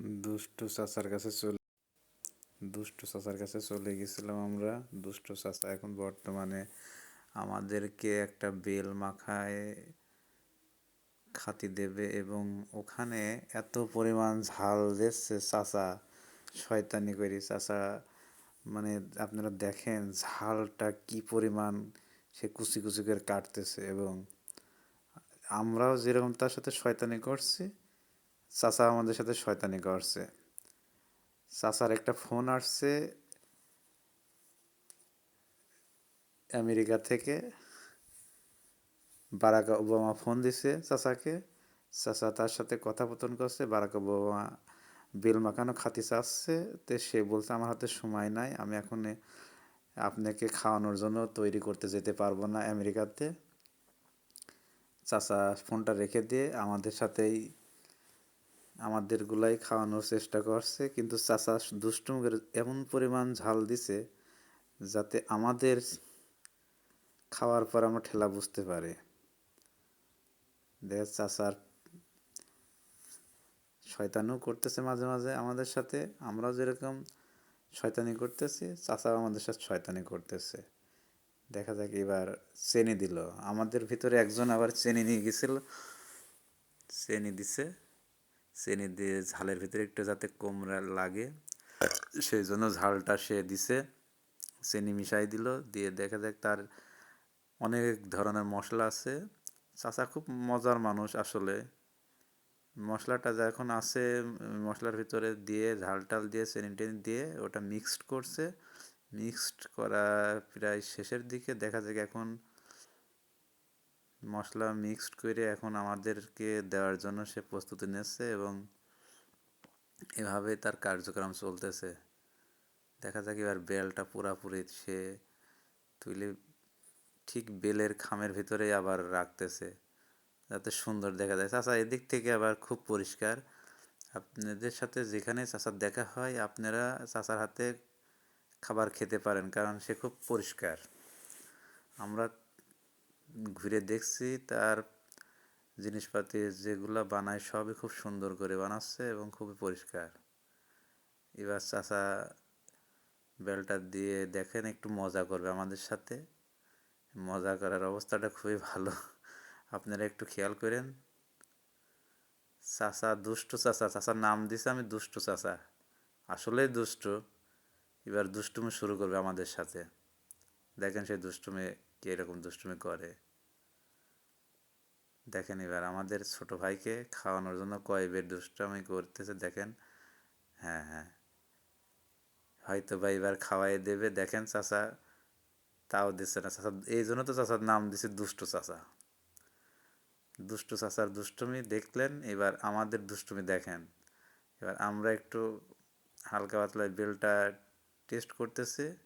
দুষ্টু চাচার কাছে চলে দুষ্টু চাচার কাছে চলে গেছিলাম আমরা। দুষ্টু চাচা এখন বর্তমানে আমাদেরকে একটা বেল মাখায়, খাতি দেবে এবং ওখানে এত পরিমাণ ঝাল দিচ্ছে চাচা, শয়তানি করি চাচা। মানে আপনারা দেখেন ঝালটা কি পরিমাণ সে কুচি কুচি করে কাটতেছে এবং আমরাও যেরকম তার সাথে শয়তানি করছি চাচা আমাদের সাথে শয়তানি করছে। চাচার একটা ফোন আসছে আমেরিকা থেকে। বারাক ওবামা ফোন দিছে চাচাকে। চাচা তার সাথে কথোপকথন করছে। বারাক ওবামা বেল মাখানো খাতি চাচ্ছে। তো সে বলছে, আমার হাতে সময় নাই, আমি এখন আপনাকে খাওয়ানোর জন্য তৈরি করতে যেতে পারব না আমেরিকাতে। চাচা ফোনটা রেখে দিয়ে আমাদের সাথেই আমাদের গুলাই খাওয়ানোর চেষ্টা করছে, কিন্তু চাচা দুষ্টুমুখের এমন পরিমাণ ঝাল দিছে যাতে আমাদের খাওয়ার পর আমরা ঠেলা বুঝতে পারি। দেখ চাচার শয়তানও করতেছে মাঝে মাঝে আমাদের সাথে, আমরাও যেরকম শয়তানি করতেছি, চাচাও আমাদের সাথে শয়তানি করতেছে। দেখা যাক এবার চেনি দিল। আমাদের ভিতরে একজন আবার চেনি নিয়ে গেছিল, চেনি দিছে। চেনি দিয়ে ঝালের ভিতরে একটু যাতে কোমরা লাগে। সেই জন্য ঝালটা সে দিছে, চেনি মিশাই দিল, দিয়ে দেখা যাক তার অনেক ধরনের মশলা আছে। চাচা খুব মজার মানুষ আসলে। মশলাটা যখন আছে, মশলার ভিতরে দিয়ে ঝাল টাল দিয়ে, চেনি টেনি দিয়ে ওটা মিক্সড করছে। মিক্সড করা প্রায় শেষের দিকে দেখা যায় এখন মশলা মিক্সড করে এখন আমাদেরকে দেওয়ার জন্য সে প্রস্তুতি নিচ্ছে এবং এভাবে তার কার্যক্রম চলতেছে। দেখা যাক এবার বেলটা পুরাপুরি সে তুলে ঠিক বেলের খামের ভিতরে আবার রাখতেছে, যাতে সুন্দর দেখা যায়। চাচা, এদিক থেকে আবার খুব পরিষ্কার। আপনাদের সাথে যেখানে চাচার দেখা হয়, আপনারা চাচার হাতে খাবার খেতে পারেন, কারণ সে খুব পরিষ্কার। আমরা ঘুরে দেখছি, তার জিনিসপাতি যেগুলো বানায় সবই খুব সুন্দর করে বানাচ্ছে এবং খুবই পরিষ্কার। এবার চাচা বেলটা দিয়ে দেখেন একটু মজা করবে আমাদের সাথে। মজা করার অবস্থাটা খুবই ভালো। আপনারা একটু খেয়াল করেন। চাচা দুষ্টু চাচা, চাচার নাম দিছে আমি দুষ্টু চাচা। আসলেই দুষ্টু। এবার দুষ্টুমি শুরু করবে আমাদের সাথে। দেখেন সেই দুষ্টুমি কীরকম দুষ্টুমি করে? দেখেন এবার আমাদের ছোট ভাইকে খাওয়ানোর জন্য কয় বের দুষ্টুমি করতেছে দেখেন। হ্যাঁ হ্যাঁ। হয়তো বা এবার খাওয়াই দেবে। দেখেন চাচা, তাও দিচ্ছে না। চাচা, এই জন্য তো চাচার নাম দিছে দুষ্টু চাচা। দুষ্টু চাচার দুষ্টুমি দেখলেন, এবার আমাদের দুষ্টুমি দেখেন। এবার আমরা একটু হালকা পাতলা বেলটা টেস্ট করতেছি।